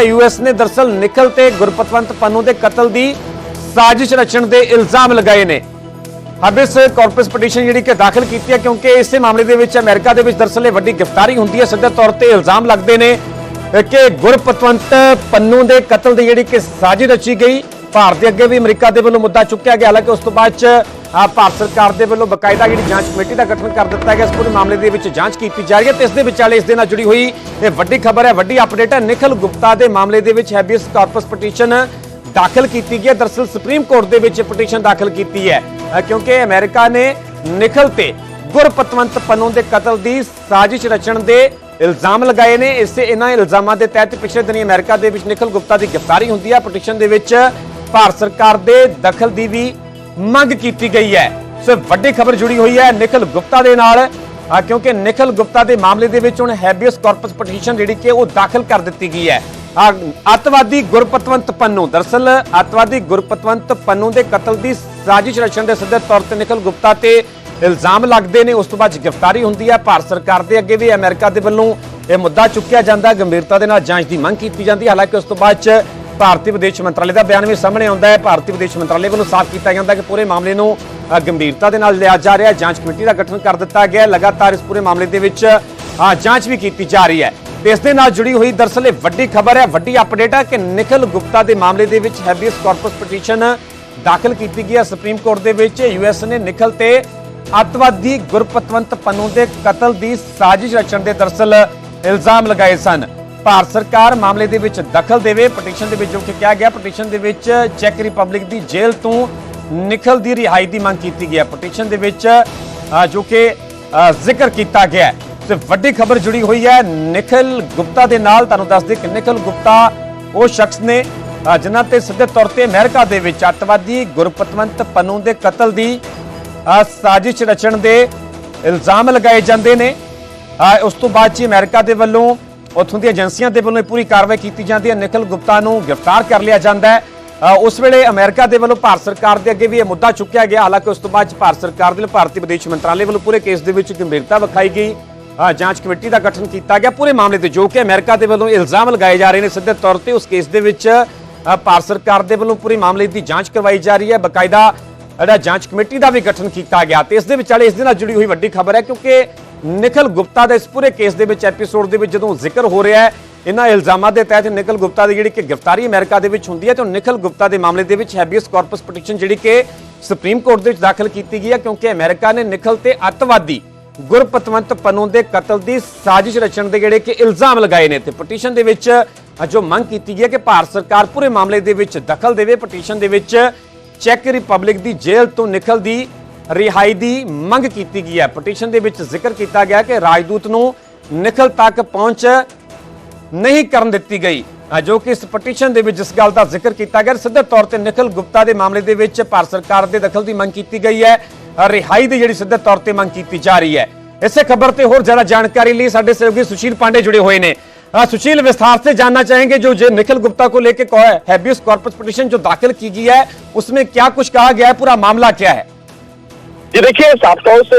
US ਨੇ ਦਰਸਲ ਨਿਖਲ ਤੇ ਗੁਰਪਤਵੰਤ ਪੰਨੂ ਦੇ ਕਤਲ ਦੀ ਸਾਜ਼ਿਸ਼ ਰਚਣ ਦੇ ਇਲਜ਼ਾਮ ਲਗਾਏ ਨੇ। ਹਬਿਸ ਕਾਰਪਸ ਪਟੀਸ਼ਨ ਜਿਹੜੀ ਕਿ ਦਾਖਲ ਕੀਤੀ ਹੈ, ਕਿਉਂਕਿ ਇਸੇ ਮਾਮਲੇ ਦੇ ਵਿੱਚ ਅਮਰੀਕਾ ਦੇ ਵਿੱਚ ਦਰਸਲ ਇਹ ਵੱਡੀ ਗ੍ਰਿਫਤਾਰੀ ਹੁੰਦੀ ਹੈ, ਸਿੱਧੇ ਤੌਰ ਤੇ ਇਲਜ਼ਾਮ ਲੱਗਦੇ ਨੇ ਕਿ ਗੁਰਪਤਵੰਤ ਪੰਨੂ ਦੇ ਕਤਲ ਦੀ ਜਿਹੜੀ ਕਿ ਸਾਜ਼ਿਸ਼ ਰਚੀ ਗਈ ਭਾਰਤ ਦੇ ਅੱਗੇ ਵੀ ਅਮਰੀਕਾ ਦੇ ਵੱਲੋਂ ਮੁੱਦਾ ਚੁੱਕਿਆ ਗਿਆ। ਹਾਲਾਂਕਿ ਉਸ ਤੋਂ ਬਾਅਦ ਚ ਭਾਰਤ ਸਰਕਾਰ ਦੇ ਵੱਲੋਂ ਬਕਾਇਦਾ ਜਿਹੜੀ ਜਾਂਚ ਕਮੇਟੀ ਦਾ ਗਠਨ ਕਰ ਦਿੱਤਾ ਗਿਆ। ਇਸ ਪੂਰੇ ਮਾਮਲੇ ਦੇ ਵਿੱਚ ਜਾਂਚ ਕੀਤੀ ਜਾ ਰਹੀ ਹੈ ਤੇ ਇਸ ਦੇ ਵਿਚਾਲੇ ਇਸ ਦੇ ਨਾਲ ਜੁੜੀ ਹੋਈ ਇਹ ਵੱਡੀ ਖਬਰ ਹੈ। ਵੱਡੀ ਅਪਡੇਟ ਹੈ। ਨਿਖਲ ਗੁਪਤਾ ਦੇ ਮਾਮਲੇ ਦੇ ਵਿੱਚ ਹੈਬੀਅਸ ਕਾਰਪਸ ਪਟੀਸ਼ਨ ਦਾਖਲ ਕੀਤੀ ਗਈ ਹੈ। ਦਰਸਲ ਸੁਪਰੀਮ ਕੋਰਟ ਦੇ ਵਿੱਚ ਪਟੀਸ਼ਨ ਦਾਖਲ ਕੀਤੀ ਹੈ। ਕਿਉਂਕਿ ਅਮਰੀਕਾ ਨੇ ਨਿਖਲ ਤੇ ਗੁਰਪਤਵੰਤ ਪੰਨੂ ਦੇ ਕਤਲ ਦੀ ਸਾਜ਼ਿਸ਼ ਰਚਣ ਦੇ ਇਲਜ਼ਾਮ ਲਗਾਏ ਨੇ। ਇਸੇ ਇਹਨਾਂ ਇਲਜ਼ਾਮਾਂ ਦੇ ਤਹਿਤ ਪਿਛਲੇ ਦਿਨੀ ਅਮਰੀਕਾ ਦੇ ਵਿੱਚ ਨਿਖਲ ਗੁਪਤਾ ਦੀ ਗ੍ਰਿਫਤਾਰੀ ਹੁੰਦੀ ਹੈ। ਪਟੀਸ਼ਨ ਦੇ ਵਿੱਚ ਭਾਰਤ ਸਰਕਾਰ ਦੇ ਦਖਲ ਦੀ ਵੀ ਮੰਗ ਕੀਤੀ ਗਈ ਹੈ। ਸੋ ਵੱਡੀ ਖਬਰ ਜੁੜੀ ਹੋਈ ਹੈ ਨਿਖਲ ਗੁਪਤਾ ਦੇ ਨਾਲ। ਕਿਉਂਕਿ ਨਿਖਲ ਗੁਪਤਾ ਦੇ ਮਾਮਲੇ ਦੇ ਵਿੱਚ ਹੁਣ ਹੈਬੀਅਸ ਕਾਰਪਸ ਪਟੀਸ਼ਨ ਜਿਹੜੀ ਕਿ ਉਹ ਦਾਖਲ ਕਰ ਦਿੱਤੀ ਗਈ ਹੈ। ਅੱਤਵਾਦੀ ਗੁਰਪਤਵੰਤ ਪੰਨੂ, ਦਰਸਲ ਅੱਤਵਾਦੀ ਗੁਰਪਤਵੰਤ ਪੰਨੂ ਦੇ ਕਤਲ ਦੀ ਸਾਜ਼ਿਸ਼ ਰਚਣ ਦੇ ਸਿੱਧੇ ਤੌਰ ਤੇ ਨਿਖਲ ਗੁਪਤਾ ਤੇ ਇਲਜ਼ਾਮ ਲੱਗਦੇ ਨੇ। ਉਸ ਤੋਂ ਬਾਅਦ ਗ੍ਰਿਫਤਾਰੀ ਹੁੰਦੀ ਹੈ। ਭਾਰਤ ਸਰਕਾਰ ਦੇ ਅੱਗੇ ਵੀ ਅਮਰੀਕਾ ਦੇ ਵੱਲੋਂ ਇਹ ਮੁੱਦਾ ਚੁੱਕਿਆ ਜਾਂਦਾ ਗੰਭੀਰਤਾ ਦੇ ਨਾਲ ਜਾਂਚ ਦੀ ਮੰਗ ਕੀਤੀ ਜਾਂਦੀ ਹੈ। ਹਾਲਾਂਕਿ ਉਸ ਤੋਂ ਬਾਅਦ ਚ ਭਾਰਤੀ ਵਿਦੇਸ਼ ਮੰਤਰਾਲੇ ਦਾ ਬਿਆਨ ਵੀ ਸਾਹਮਣੇ ਆਉਂਦਾ ਹੈ। ਭਾਰਤੀ ਵਿਦੇਸ਼ ਮੰਤਰਾਲੇ ਵੱਲੋਂ ਸਾਫ਼ ਕੀਤਾ ਜਾਂਦਾ ਕਿ ਪੂਰੇ ਮਾਮਲੇ ਨੂੰ ਗੰਭੀਰਤਾ ਦੇ ਨਾਲ ਲਿਆ ਜਾ ਰਿਹਾ ਹੈ। ਜਾਂਚ ਕਮੇਟੀ ਦਾ ਗਠਨ ਕਰ ਦਿੱਤਾ ਗਿਆ ਲਗਾਤਾਰ ਇਸ ਪੂਰੇ ਮਾਮਲੇ ਦੇ ਵਿੱਚ ਜਾਂਚ ਵੀ ਕੀਤੀ ਜਾ ਰਹੀ ਹੈ। ਇਸ ਦੇ ਨਾਲ ਜੁੜੀ ਹੋਈ ਦਰਸਲ ਇਹ ਵੱਡੀ ਖਬਰ ਹੈ, ਵੱਡੀ ਅਪਡੇਟ ਹੈ ਕਿ ਨਿਖਲ ਗੁਪਤਾ ਦੇ ਮਾਮਲੇ ਦੇ ਵਿੱਚ ਹੈਬੀਅਸ ਕਾਰਪਸ ਪਟੀਸ਼ਨ ਦਾਖਲ ਕੀਤੀ ਗਈ ਹੈ। ਸੁਪਰੀਮ ਕੋਰਟ ਦੇ ਵਿੱਚ ਯੂਐਸ ਨੇ ਨਿਖਲ ਤੇ ਅੱਤਵਾਦੀ ਗੁਰਪਤਵੰਤ ਪੰਨੂ ਦੇ ਕਤਲ ਦੀ ਸਾਜ਼ਿਸ਼ ਰਚਣ ਦੇ ਦਰਸਲ ਇਲਜ਼ਾਮ ਲਗਾਏ ਸਨ। ਭਾਰਤ ਸਰਕਾਰ ਮਾਮਲੇ ਦੇ ਵਿੱਚ ਦਖਲ ਦੇਵੇ ਪਟੀਸ਼ਨ ਦੇ ਵਿੱਚ ਜੋ ਕਿ ਕਿਹਾ ਗਿਆ ਪਟੀਸ਼ਨ ਦੇ ਵਿੱਚ ਚੈੱਕ ਰਿਪਬਲਿਕ ਦੀ ਜੇਲ੍ਹ ਤੋਂ ਨਿਖਲ ਦੀ ਰਿਹਾਈ ਦੀ ਮੰਗ ਕੀਤੀ ਗਈ ਹੈ। ਪਟੀਸ਼ਨ ਦੇ ਵਿੱਚ ਜੋ ਕਿ ਜ਼ਿਕਰ ਕੀਤਾ ਗਿਆ ਹੈ। ਤੇ ਵੱਡੀ ਖਬਰ ਜੁੜੀ ਹੋਈ ਹੈ ਨਿਖਲ ਗੁਪਤਾ ਦੇ ਨਾਲ ਤੁਹਾਨੂੰ ਦੱਸ ਦੇ ਕਿ ਨਿਖਲ ਗੁਪਤਾ ਉਹ ਸ਼ਖਸ ਨੇ ਅ, ਜਿਨ੍ਹਾਂ ਤੇ ਸਿੱਧੇ ਤੌਰ ਤੇ ਅਮਰੀਕਾ ਦੇ ਵਿੱਚ ਅੱਤਵਾਦੀ ਗੁਰਪਤਵੰਤ ਪੰਨੂ ਦੇ ਕਤਲ ਦੀ ਸਾਜ਼ਿਸ਼ ਰਚਣ ਦੇ ਇਲਜ਼ਾਮ ਲਗਾਏ ਜਾਂਦੇ ਨੇ। ਉਸ ਤੋਂ ਬਾਅਦ ਜੀ ਅਮਰੀਕਾ ਦੇ ਵੱਲੋਂ ਉੱਥੋਂ ਦੀਆਂ ਏਜੰਸੀਆਂ ਦੇ ਵੱਲੋਂ ਇਹ ਪੂਰੀ ਕਾਰਵਾਈ ਕੀਤੀ ਜਾਂਦੀ ਹੈ। ਨਿਖਲ ਗੁਪਤਾ ਨੂੰ ਗ੍ਰਿਫਤਾਰ ਕਰ ਲਿਆ ਜਾਂਦਾ ਹੈ। ਉਸ ਵੇਲੇ ਅਮਰੀਕਾ ਦੇ ਵੱਲੋਂ ਭਾਰਤ ਸਰਕਾਰ ਦੇ ਅੱਗੇ ਵੀ ਇਹ ਮੁੱਦਾ ਚੁੱਕਿਆ ਗਿਆ। ਹਾਲਾਂਕਿ ਉਸ ਤੋਂ ਬਾਅਦ ਭਾਰਤ ਸਰਕਾਰ ਦੇ ਭਾਰਤੀ ਵਿਦੇਸ਼ ਮੰਤਰਾਲੇ ਵੱਲੋਂ ਪੂਰੇ ਕੇਸ ਦੇ ਵਿੱਚ ਗੰਭੀਰਤਾ ਵਿਖਾਈ ਗਈ। ਜਾਂਚ ਕਮੇਟੀ ਦਾ ਗਠਨ ਕੀਤਾ ਗਿਆ। ਪੂਰੇ ਮਾਮਲੇ ਤੇ ਜੋ ਕਿ ਅਮਰੀਕਾ ਦੇ ਵੱਲੋਂ ਇਲਜ਼ਾਮ ਲਗਾਏ ਜਾ ਰਹੇ ਨੇ। ਸਿੱਧੇ ਤੌਰ ਤੇ ਉਸ ਕੇਸ ਦੇ ਵਿੱਚ ਭਾਰਤ ਸਰਕਾਰ ਦੇ ਵੱਲੋਂ ਪੂਰੇ ਮਾਮਲੇ ਦੀ ਜਾਂਚ ਕਰਵਾਈ ਜਾ ਰਹੀ ਹੈ। ਬਕਾਇਦਾ ਜਿਹੜਾ ਜਾਂਚ ਕਮੇਟੀ ਦਾ ਵੀ ਗਠਨ ਕੀਤਾ ਗਿਆ ਤੇ ਇਸ ਦੇ ਵਿਚਾਲੇ ਇਸ ਦੇ ਨਾਲ ਜੁੜੀ ਹੋਈ ਵੱਡੀ ਖਬਰ ਹੈ ਕਿਉਂਕਿ ਨਿਖਲ ਗੁਪਤਾ ਦੇ ਇਸ ਪੂਰੇ ਕੇਸ ਦੇ ਵਿੱਚ ਐਪੀਸੋਡ ਦੇ ਵਿੱਚ ਜਦੋਂ ਜ਼ਿਕਰ ਹੋ ਰਿਹਾ ਹੈ, ਇਹਨਾਂ ਇਲਜ਼ਾਮਾਂ ਦੇ ਤਹਿਤ ਨਿਖਲ ਗੁਪਤਾ ਦੀ ਜਿਹੜੀ ਕਿ ਗ੍ਰਿਫਤਾਰੀ ਅਮਰੀਕਾ ਦੇ ਵਿੱਚ ਹੁੰਦੀ ਹੈ ਤੇ ਉਹ ਨਿਖਲ ਗੁਪਤਾ ਦੇ ਮਾਮਲੇ ਦੇ ਵਿੱਚ ਹੈਬੀਅਸ ਕਾਰਪਸ ਪਟੀਸ਼ਨ ਜਿਹੜੀ ਕਿ ਸੁਪਰੀਮ ਕੋਰਟ ਦੇ ਵਿੱਚ ਦਾਖਲ ਕੀਤੀ ਗਈ ਹੈ, ਕਿਉਂਕਿ ਅਮਰੀਕਾ ਨੇ ਨਿਖਲ ਤੇ ਅੱਤਵਾਦੀ ਗੁਰਪਤਵੰਤ ਪੰਨੂ ਦੇ ਕਤਲ ਦੀ ਸਾਜ਼ਿਸ਼ ਰਚਣ ਦੇ ਜਿਹੜੇ ਕਿ ਇਲਜ਼ਾਮ ਲਗਾਏ ਨੇ ਤੇ ਪਟੀਸ਼ਨ ਦੇ ਵਿੱਚ ਜੋ ਮੰਗ ਕੀਤੀ ਗਈ ਹੈ ਕਿ ਭਾਰਤ ਸਰਕਾਰ ਪੂਰੇ ਮਾਮਲੇ ਦੇ ਵਿੱਚ ਦਖਲ ਦੇਵੇ ਪਟੀਸ਼ਨ ਦੇ ਵਿੱਚ ਚੈੱਕ ਰਿਪਬਲਿਕ ਦੀ ਜੇਲ੍ਹ ਤੋਂ ਨਿਖਲ ਦੀ ਰਿਹਾਈ ਦੀ ਮੰਗ ਕੀਤੀ ਗਈ ਹੈ। ਪਟੀਸ਼ਨ ਦੇ ਵਿੱਚ ਜ਼ਿਕਰ ਕੀਤਾ ਗਿਆ ਕਿ ਰਾਜਦੂਤ ਨੂੰ ਨਿਖਲ ਤੱਕ ਪਹੁੰਚ ਨਹੀਂ ਕਰਨ ਦਿੱਤੀ ਗਈ। ਜੋ ਕਿ ਇਸ ਪਟੀਸ਼ਨ ਦੇ ਵਿੱਚ ਜਿਸ ਗੱਲ ਦਾ ਜ਼ਿਕਰ ਕੀਤਾ ਗਿਆ, ਸਿੱਧੇ ਤੌਰ ਤੇ ਨਿਖਲ ਗੁਪਤਾ ਦੇ ਮਾਮਲੇ ਦੇ ਵਿੱਚ ਭਾਰਤ ਸਰਕਾਰ ਦੇ ਦਖਲ ਦੀ ਮੰਗ ਕੀਤੀ ਗਈ ਹੈ। ਰਿਹਾਈ ਦੀ ਜਿਹੜੀ ਸਿੱਧੇ ਤੌਰ ਤੇ ਮੰਗ ਕੀਤੀ ਜਾ ਰਹੀ ਹੈ। ਇਸੇ ਖਬਰ ਤੇ ਹੋਰ ਜ਼ਿਆਦਾ ਜਾਣਕਾਰੀ ਲਈ ਸਾਡੇ ਸਹਿਯੋਗੀ ਸੁਸ਼ੀਲ ਪਾਂਡੇ ਜੁੜੇ ਹੋਏ ਨੇ। सुशील विस्तार से जानना चाहेंगे जो जे निखिल गुप्ता को लेकर हैबियस ਪਟੀਸ਼ਨ ਜੋ ਦਾਖਲ ਕੀਤੀ ਗਈ ਹੈ है उसमें क्या कुछ कहा गया है पूरा मामला क्या है जी देखिए साप्ताह से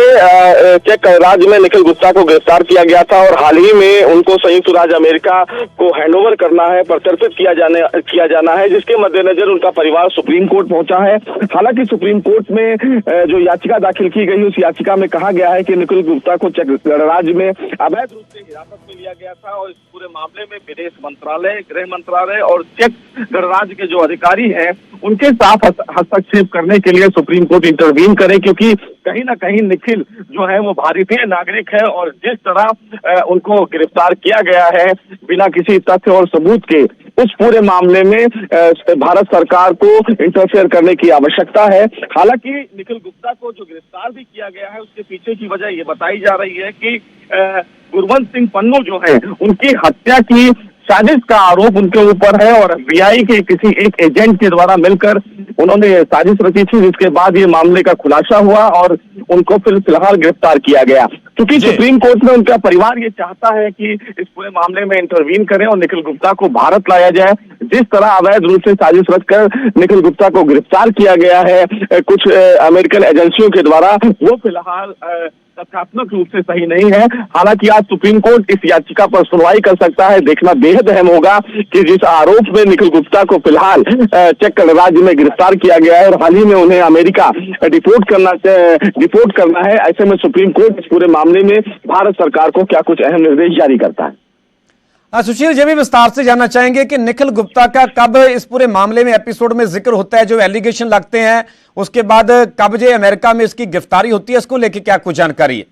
चेक राज्य में निखिल गुप्ता को गिरफ़्तार किया गया था और हाल ही में उनको संयुक्त राज्य अमेरिका को हैंडओवर करना है प्रत्यर्पित किया जाने, किया जाना है, जिसके मद्देनजर उनका परिवार सुप्रीम कोर्ट पहुँचा है। हालाँकि सुप्रीम कोर्ट में जो याचिका दाखिल की गई, उस याचिका में कहा गया है कि निखिल गुप्ता को चेक, गणराज्य में अवैध रूप से हिरासत में लिया गया था और इस पूरे मामले में विदेश मंत्रालय, गृह मंत्रालय और चेक गणराज्य के जो अधिकारी हैं उनके साथ हस्तक्षेप करने के लिए सुप्रीम कोर्ट इंटरवीन करे, क्योंकि कहीं ना कहीं निखिल जो है वो भारतीय नागरिक है और जिस तरह उनको गिरफ़्तार किया गया है बिना किसी तथ्य और सबूत के, उस पूरे मामले में भारत सरकार को इंटरफेयर करने की आवश्यकता है। हालाँकि निखिल गुप्ता को जो गिरफ़्तार भी किया गया है, उसके पीछे की वजह ये बताई जा रही है कि गुरवंत सिंह पन्नू जो है, उनकी हत्या की साजिश का आरोप उनके ऊपर है और एफबीआई के किसी एक एजेंट के द्वारा मिलकर उन्होंने साजिश रची थी जिसके बाद ये मामले का खुलासा हुआ और उनको फिर फ़िलहाल गिरफ़्तार किया गया। क्योंकि सुप्रीम कोर्ट में उनका परिवार ये चाहता है कि इस पूरे मामले में इंटरवीन करें और निखिल गुप्ता को भारत लाया जाए। जिस तरह अवैध रूप से साजिश रचकर निखिल गुप्ता को गिरफ़्तार किया गया है कुछ अमेरिकन एजेंसियों के द्वारा वो फ़िलहाल तथ्यात्मक रूप से सही नहीं है। हालाँकि आज सुप्रीम कोर्ट इस याचिका पर सुनवाई कर सकता है देखना बेहद अहम होगा कि जिस आरोप में निखिल गुप्ता को फ़िलहाल चेक गणराज्य में गिरफ़्तार किया गया है और हाल ही में उन्हें अमेरिका डिपोर्ट करना डिपोर्ट करना है ऐसे में सुप्रीम कोर्ट इस पूरे मामले में भारत सरकार को क्या कुछ अहम निर्देश जारी करता हाँ, सुशील जी भी विस्तार से जानना चाहेंगे कि निखिल गुप्ता का कब इस पूरे मामले में एपिसोड में ज़िक्र होता है, जो एलिगेशन लगते हैं, उसके बाद कब जो अमेरिका में इसकी गिरफ्तारी होती है, इसको लेके क्या कुछ जानकारी है?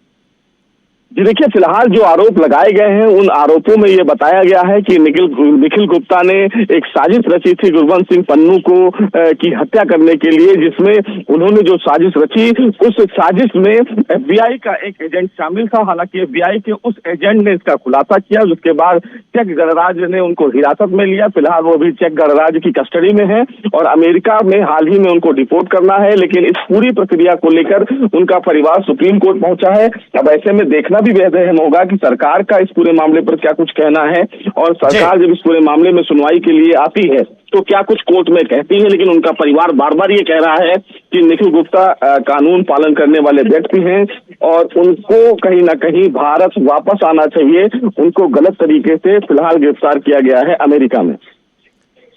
जी देखिए फ़िलहाल जो आरोप लगाए गए हैं उन आरोपों में ये बताया गया है कि निखिल निखिल गुप्ता ने एक साजिश रची थी गुरवंत सिंह पन्नू को अ, की हत्या करने के लिए जिसमें उन्होंने जो साजिश रची उस साजिश में एफबीआई का एक एजेंट शामिल था। हालाँकि एफबीआई के उस एजेंट ने इसका खुलासा किया जिसके बाद चेक गणराज्य ने उनको हिरासत में लिया। फ़िलहाल वो अभी चेक गणराज्य की कस्टडी में है और अमेरिका में हाल ही में उनको डिपोर्ट करना है लेकिन इस पूरी प्रक्रिया को लेकर उनका परिवार सुप्रीम कोर्ट पहुँचा है। अब ऐसे में देखना भी बेहद अहम होगा कि सरकार का इस पूरे मामले पर क्या कुछ कहना है और सरकार जब इस पूरे मामले में सुनवाई के लिए आती है तो क्या कुछ कोर्ट में कहती है लेकिन उनका परिवार बार बार ये कह रहा है कि निखिल गुप्ता अ, कानून पालन करने वाले व्यक्ति हैं और उनको कहीं ना कहीं भारत वापस आना चाहिए उनको गलत तरीके से फिलहाल गिरफ्तार किया गया है अमेरिका में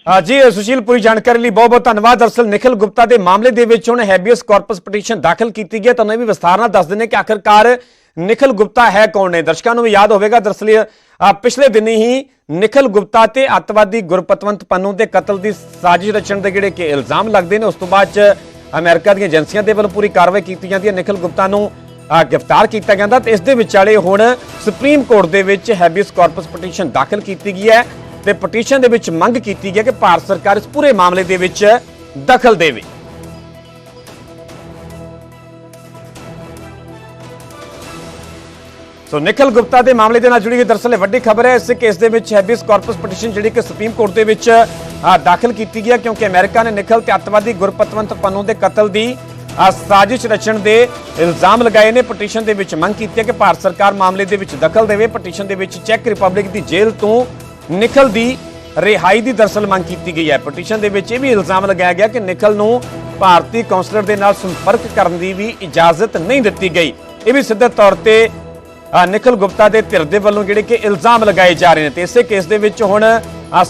ਹਾਂ ਜੀ ਸੁਸ਼ੀਲ ਪੂਰੀ ਜਾਣਕਾਰੀ ਲਈ ਬਹੁਤ ਬਹੁਤ ਧੰਨਵਾਦ ਦਰਅਸਲ ਨਿਖਿਲ ਗੁਪਤਾ ਦੇ ਮਾਮਲੇ ਦੇ ਵਿੱਚ ਹੁਣ ਹੈਬੀਅਸ ਕਾਰਪਸ ਪਟੀਸ਼ਨ ਦਾਖਲ ਕੀਤੀ ਗਈ ਹੈ ਤੁਹਾਨੂੰ ਇਹ ਵੀ ਵਿਸਥਾਰ ਨਾਲ ਦੱਸ ਦਿੰਦੇ ਕਿ ਆਖਰਕਾਰ ਨਿਖਿਲ ਗੁਪਤਾ ਹੈ ਕੌਣ ਨੇ? ਦਰਸ਼ਕਾਂ ਨੂੰ ਵੀ ਯਾਦ ਹੋਵੇਗਾ, ਦਰਅਸਲ ਪਿਛਲੇ ਦਿਨੀ ਹੀ ਨਿਖਿਲ ਗੁਪਤਾ ਤੇ ਅੱਤਵਾਦੀ ਗੁਰਪਤਵੰਤ ਪੰਨੂ ਦੇ ਕਤਲ ਦੀ ਸਾਜ਼ਿਸ਼ ਰਚਣ ਦੇ ਜਿਹੜੇ ਕਿ ਇਲਜ਼ਾਮ ਲੱਗਦੇ ਨੇ, ਉਸ ਤੋਂ ਬਾਅਦ ਚ ਅਮਰੀਕਾ ਦੀਆਂ ਏਜੰਸੀਆਂ ਦੇ ਵੱਲੋਂ ਪੂਰੀ ਕਾਰਵਾਈ ਕੀਤੀ ਜਾਂਦੀ ਹੈ। ਨਿਖਿਲ ਗੁਪਤਾ ਨੂੰ ਗ੍ਰਿਫਤਾਰ ਕੀਤਾ ਜਾਂਦਾ ਤੇ ਇਸ ਦੇ ਵਿਚਾਲੇ ਹੁਣ ਸੁਪਰੀਮ ਕੋਰਟ ਦੇ ਵਿੱਚ ਹੈਬੀਅਸ ਕਾਰਪਸ ਪਟੀਸ਼ਨ ਦਾਖਲ ਕੀਤੀ ਗਈ ਹੈ ਤੇ ਪਟੀਸ਼ਨ ਦੇ ਵਿੱਚ ਮੰਗ ਕੀਤੀ ਗਈ ਹੈ ਕਿ ਭਾਰਤ ਸਰਕਾਰ ਇਸ ਪੂਰੇ ਮਾਮਲੇ ਦੇ ਵਿੱਚ ਦਖਲ ਦੇਵੇ। ਸੋ ਨਿਖਿਲ ਗੁਪਤਾ ਦੇ ਮਾਮਲੇ ਦੇ ਨਾਲ ਜੁੜੀ ਹੋਈ ਦਰਅਸਲ ਇਹ ਵੱਡੀ ਖਬਰ ਹੈ, ਇਸ ਕੇਸ ਦੇ ਵਿੱਚ ਹੈਬੀਅਸ ਕਾਰਪਸ ਪਟੀਸ਼ਨ ਜਿਹੜੀ ਕਿ ਸੁਪਰੀਮ ਕੋਰਟ ਦੇ ਵਿੱਚ ਦਾਖਲ ਕੀਤੀ ਗਈ ਹੈ ਕਿਉਂਕਿ ਅਮਰੀਕਾ ਨੇ ਨਿਖਿਲ ਤੇ ਅੱਤਵਾਦੀ ਗੁਰਪਤਵੰਤ ਪੰਨੂ ਦੇ ਕਤਲ ਦੀ ਸਾਜ਼ਿਸ਼ ਰਚਣ ਦੇ ਇਲਜ਼ਾਮ ਲਗਾਏ ਨੇ। ਪਟੀਸ਼ਨ ਦੇ ਵਿੱਚ ਮੰਗ ਕੀਤੀ ਹੈ ਕਿ ਭਾਰਤ ਸਰਕਾਰ ਮਾਮਲੇ ਦੇ ਵਿੱਚ ਦਖਲ ਦੇਵੇ। ਪਟੀਸ਼ਨ ਦੇ ਵਿੱਚ ਚੈੱਕ ਰਿਪਬਲਿਕ ਦੀ ਜੇਲ੍ਹ ਤੋਂ ਨਿਖਿਲ ਦੀ ਰਿਹਾਈ ਦੀ ਦਰਅਸਲ ਮੰਗ ਕੀਤੀ ਗਈ ਹੈ। ਪਟੀਸ਼ਨ ਦੇ ਵਿੱਚ ਇਹ ਵੀ ਇਲਜ਼ਾਮ ਲਗਾਇਆ ਗਿਆ ਕਿ ਨਿਖਿਲ ਨੂੰ ਭਾਰਤੀ ਕੌਂਸਲਰ ਦੇ ਨਾਲ ਸੰਪਰਕ ਕਰਨ ਦੀ ਵੀ ਇਜਾਜ਼ਤ ਨਹੀਂ ਦਿੱਤੀ ਗਈ। ਇਹ ਵੀ ਸਿੱਧੇ ਤੌਰ ਤੇ ਅ, ਗੁਪਤਾ ਦੇ ਧਿਰ ਦੇ ਵੱਲੋਂ ਜਿਹੜੇ ਕਿ ਇਲਜ਼ਾਮ ਲਗਾਏ ਜਾ ਰਹੇ ਨੇ ਤੇ ਇਸੇ ਕੇਸ ਦੇ ਵਿੱਚ ਹੁਣ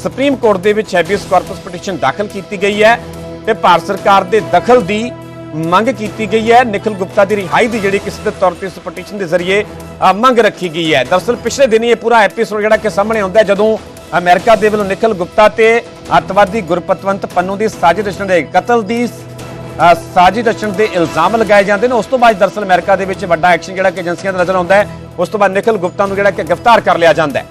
ਸੁਪਰੀਮ ਕੋਰਟ ਦੇ ਵਿੱਚ ਹੈਬੀਅਸ ਕਾਰਪਸ ਪਟੀਸ਼ਨ ਦਾਖਲ ਕੀਤੀ ਗਈ ਹੈ ਤੇ ਭਾਰਤ ਸਰਕਾਰ ਦੇ ਦਖਲ ਦੀ ਮੰਗ ਕੀਤੀ ਗਈ ਹੈ। ਨਿਖਿਲ ਗੁਪਤਾ ਦੀ ਰਿਹਾਈ ਦੀ ਜਿਹੜੀ ਕਿਸੇ ਦੇ ਤੌਰ ਤੇ ਇਸ ਪਟੀਸ਼ਨ ਦੇ ਜ਼ਰੀਏ ਮੰਗ ਰੱਖੀ ਗਈ ਹੈ। ਦਰਅਸਲ ਪਿਛਲੇ ਦਿਨੀ ਇਹ ਪੂਰਾ ਐਪੀਸੋਡ ਜਿਹੜਾ ਕਿ ਸਾਹਮਣੇ ਆਉਂਦਾ ਹੈ ਜਦੋਂ ਅਮਰੀਕਾ ਦੇ ਵੱਲੋਂ ਨਿਖਿਲ ਗੁਪਤਾ ਤੇ ਅੱਤਵਾਦੀ ਗੁਰਪਤਵੰਤ ਪੰਨੂ ਦੀ ਸਾਜ਼ਿਸ਼ ਰਚਣ ਦੇ ਕਤਲ ਦੀ ਅ, ਸਾਜ਼ਿਸ਼ ਰਚਣ ਦੇ ਇਲਜ਼ਾਮ ਲਗਾਏ ਜਾਂਦੇ ਨੇ। ਉਸ ਤੋਂ ਬਾਅਦ ਦਰਅਸਲ ਅਮਰੀਕਾ ਦੇ ਵਿੱਚ ਵੱਡਾ ਐਕਸ਼ਨ ਜਿਹੜਾ ਕਿ ਏਜੰਸੀਆਂ ਦਾ ਨਜ਼ਰ ਆਉਂਦਾ ਹੈ। ਉਸ ਤੋਂ ਬਾਅਦ ਨਿਖਿਲ ਗੁਪਤਾ ਨੂੰ ਜਿਹੜਾ ਕਿ ਗ੍ਰਿਫਤਾਰ ਕਰ ਲਿਆ ਜਾਂਦਾ ਹੈ।